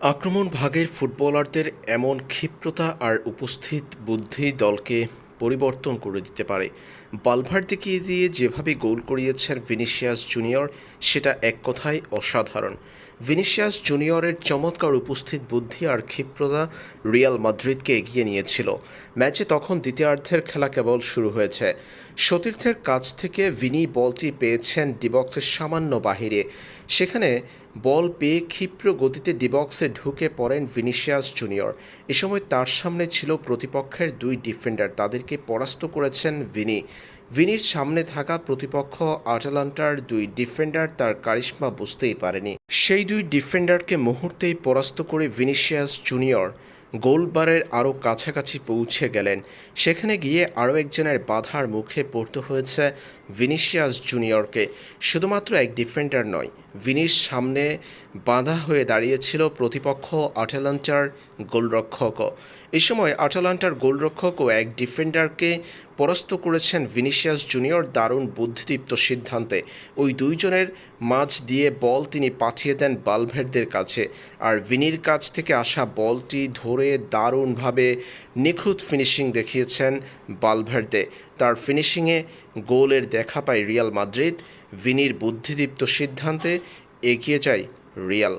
আক্রমণ ভাগের ফুটবলারদের এমন ক্ষিপ্রতা আর উপস্থিত বুদ্ধি দলকে পরিবর্তন করে দিতে পারে। বালভার্দিকে দিয়ে যেভাবে গোল করিয়েছেন ভিনিসিয়াস জুনিয়র, সেটা এক কথায় অসাধারণ। ভিনিসিয়াস জুনিয়রের চমৎকার উপস্থিত বুদ্ধি আর ক্ষিপ্রতা রিয়াল মাদ্রিদকে এগিয়ে নিয়েছিল। ম্যাচে তখন দ্বিতীয়ার্ধের খেলা কেবল শুরু হয়েছে। সতীর্থের কাছ থেকে ভিনি বলটি পেয়েছেন ডিবক্সের সামান্য বাহিরে। সেখানে বল পেয়ে ক্ষিপ্র গতিতে ডিবক্সে ঢুকে পড়েন ভিনিশিয়াস জুনিয়র। এ সময় তার সামনে ছিল প্রতিপক্ষের দুই ডিফেন্ডার, তাদেরকে পরাস্ত করেছেন ভিনি। ভিনির সামনে থাকা প্রতিপক্ষ আটালান্টার দুই ডিফেন্ডার তার কারিশ্মা বুঝতেই পারেনি। সেই দুই ডিফেন্ডারকে মুহূর্তেই পরাস্ত করে ভিনিশিয়াস জুনিয়র। গোলবারের আরও কাছাকাছি পৌঁছে গেলেন। সেখানে গিয়ে আরও একজনের বাধার মুখে পড়তে হয়েছে ভিনিশিয়াস জুনিয়রকে। শুধুমাত্র এক ডিফেন্ডার নয় ভিনির সামনে বাধা হয়ে দাঁড়িয়েছিল প্রতিপক্ষ আটালান্টার গোলরক্ষকও। এ সময় আটালান্টার গোলরক্ষক ও এক ডিফেন্ডারকে পরাস্ত করেছেন ভিনিসিয়াস জুনিয়র দারুণ বুদ্ধিদীপ্ত সিদ্ধান্তে। ওই দুইজনের মাঝ দিয়ে বল তিনি পাঠিয়ে দেন বালভেরদের কাছে। আর ভিনির কাছ থেকে আসা বলটি ধরে দারুণভাবে নিখুঁত ফিনিশিং দেখিয়েছেন বালভেরদে। তার ফিনিশিংয়ে গোলের দেখা পায় রিয়াল মাদ্রিদ। ভিনির বুদ্ধিদীপ্ত সিদ্ধান্তে এগিয়ে যায় রিয়াল।